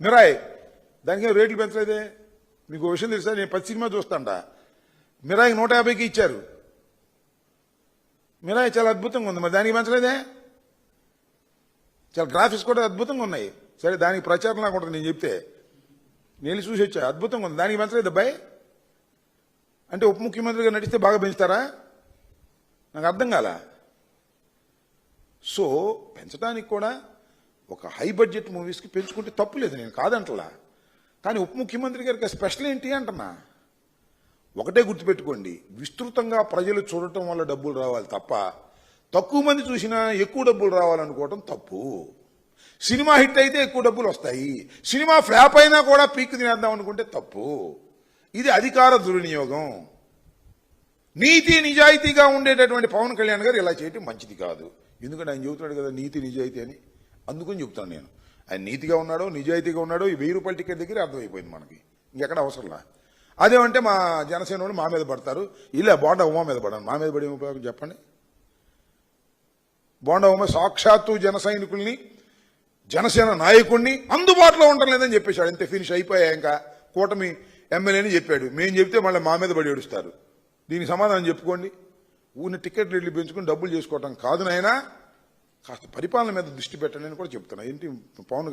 మిరాయి దానికి ఏం రేట్లు పెంచలేదే? మీకు విషయం తెలుసా? నేను పది సినిమా చూస్తాంట మిరాయికి నూట యాభైకి ఇచ్చారు. మిరాయి చాలా అద్భుతంగా ఉంది. మరి దానికి పెంచలేదే? చాలా గ్రాఫిక్స్ కూడా అద్భుతంగా ఉన్నాయి. సరే దానికి ప్రచారం నాకు ఉంటుంది నేను చెప్తే. నేను చూసి వచ్చా. అద్భుతంగా ఉంది. దానికి పెంచలేదు అబ్బాయి? అంటే ఉప ముఖ్యమంత్రిగా నడిస్తే బాగా పెంచుతారా? నాకు అర్థం కాల. సో పెంచడానికి కూడా ఒక హై బడ్జెట్ మూవీస్కి పెంచుకుంటే తప్పు లేదు నేను కాదంటలా. కానీ ఉప ముఖ్యమంత్రి గారికి స్పెషల్ ఏంటి అంటున్నా? ఒకటే గుర్తుపెట్టుకోండి విస్తృతంగా ప్రజలు చూడటం వల్ల డబ్బులు రావాలి తప్ప తక్కువ మంది చూసినా ఎక్కువ డబ్బులు రావాలనుకోవటం తప్పు. సినిమా హిట్ అయితే ఎక్కువ డబ్బులు వస్తాయి. సినిమా ఫ్లాప్ అయినా కూడా పీక్ తినేద్దాం అనుకుంటే తప్పు. ఇది అధికార దుర్వినియోగం. నీతి నిజాయితీగా ఉండేటటువంటి పవన్ కళ్యాణ్ గారు ఇలా చేయటం మంచిది కాదు. ఎందుకంటే ఆయన చెబుతున్నాడు కదా నీతి నిజాయితీ అని. అందుకని చెప్తాను నేను. ఆయన నీతిగా ఉన్నాడో నిజాయితీగా ఉన్నాడో ఈ వెయ్యి రూపాయల టికెట్ దగ్గర అర్థమైపోయింది మనకి. ఇంకెక్కడ అవసరంలా? అదేమంటే మా జనసేన వాళ్ళు మా మీద పడతారు. ఇలా బోండా ఉమా మీద పడాను. మా మీద పడే ఉపయోగం చెప్పండి. బోండా ఉమ సాక్షాత్తు జన సైనికుల్ని జనసేన నాయకుడిని అందుబాటులో ఉండడం లేదని చెప్పేశాడు. అంతే ఫినిష్ అయిపోయా ఇంకా. కూటమి ఎమ్మెల్యేని చెప్పాడు. మేము చెప్తే మళ్ళీ మా మీద పడి ఏడుస్తారు. దీనికి సమాధానం చెప్పుకోండి. ఊరిని టికెట్ రేట్లు పెంచుకుని డబ్బులు చేసుకోవటం కాదు నాయనా. కాస్త పరిపాలన మీద దృష్టి పెట్టండి అని కూడా చెప్తున్నా. ఏంటి పవన్